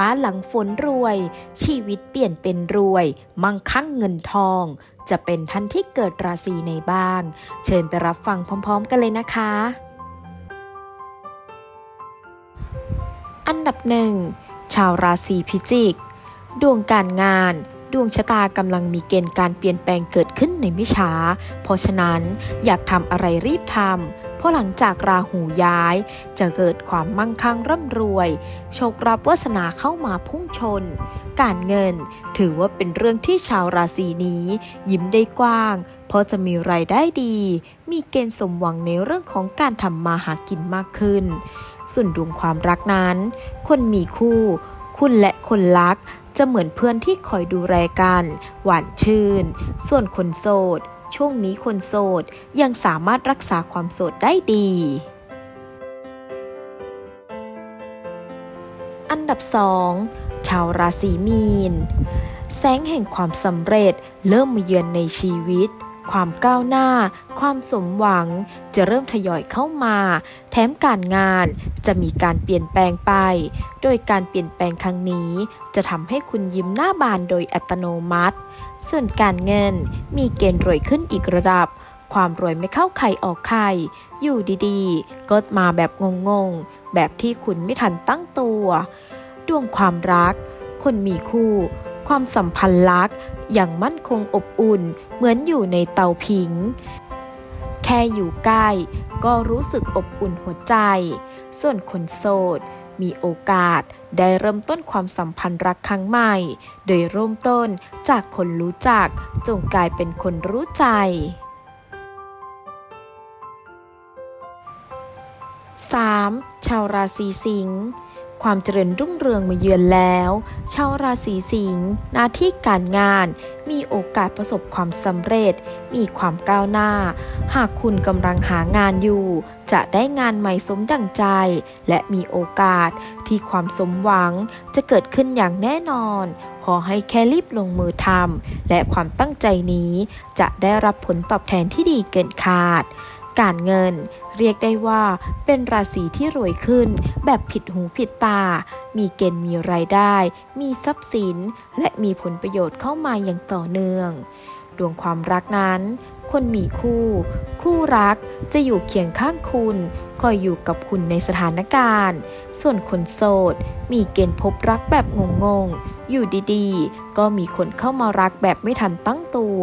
ฟ้าหลังฝนรวย ชีวิตเปลี่ยนเป็นรวย มั่งคั่งเงินทอง จะเป็นท่านที่เกิดราศีในบ้าง เชิญไปรับฟังพร้อม ๆ กันเลยนะคะ อันดับหนึ่งชาวราศีพิจิก ดวงการงานดวงชะตากำลังมีเกณฑ์การเปลี่ยนแปลงเกิดขึ้นในไม่ช้า เพราะฉะนั้นอยากทำอะไรรีบทำ เพราะหลังจากราหูย้าย จะเกิดความมั่งคั่งร่ำรวย โชครับวาสนาเข้ามาพุ่งชน การเงินถือว่าเป็นเรื่องที่ชาวราศีนี้ ยิ้มได้กว้าง เพราะจะมีรายได้ดี มีเกณฑ์สมหวังในเรื่องของการทำมาหากินมากขึ้น ส่วนดวงความรักนั้น คนมีคู่ คุณและคนรักจะเหมือนเพื่อนที่คอยดูแลกัน หวานชื่น ส่วนคนโสด ช่วงนี้คนโสดยังสามารถรักษาความโสดได้ดี อันดับ 2 ชาวราศีมีน แสงแห่งความสำเร็จเริ่มมาเยือนในชีวิต ความก้าวหน้า ความสมหวัง จะเริ่มทยอยเข้ามา แถมการงานจะมีการเปลี่ยนแปลงไป โดยการเปลี่ยนแปลงครั้งนี้จะทำให้คุณยิ้มหน้าบานโดยอัตโนมัติ ส่วนการเงินมีเกณฑ์รวยขึ้นอีกระดับ ความรวยไม่เข้าใครออกใครอยู่ดีๆ ก็มาแบบงงๆ แบบที่คุณไม่ทันตั้งตัว ดวงความรัก คนมีคู่ ความสัมพันธ์รัก อย่างมั่นคงอบอุ่น เหมือนอยู่ในเตาผิง แค่อยู่ใกล้ก็รู้สึกอบอุ่นหัวใจ ส่วนคนโสด มีโอกาสได้เริ่มต้นความสัมพันธ์รักครั้งใหม่ โดยเริ่มต้นจากคนรู้จักจงกลายเป็นคนรู้ใจ 3. ชาวราศีสิงห์ ความเจริญรุ่งเรืองมาเยือนแล้ว ชาวราศีสิงห์หน้าที่การงาน มีโอกาสประสบความสำเร็จ มีความก้าวหน้า หากคุณกำลังหางานอยู่ จะได้งานใหม่สมดังใจ และมีโอกาสที่ความสมหวังจะเกิดขึ้นอย่างแน่นอน ขอให้แค่รีบลงมือทำและความตั้งใจนี้จะได้รับผลตอบแทนที่ดีเกินคาด การเงิน เรียกได้ว่าเป็นราศีที่รวยขึ้น แบบผิดหูผิดตา มีเกณฑ์มีรายได้ มีทรัพย์สิน และมีผลประโยชน์เข้ามาอย่างต่อเนื่อง ดวงความรักนั้น คนมีคู่ คู่รักจะอยู่เคียงข้างคุณคอยอยู่กับคุณในสถานการณ์ ส่วนคนโสด มีเกณฑ์พบรักแบบงงๆ อยู่ดีๆ ก็มีคนเข้ามารักแบบไม่ทันตั้งตัว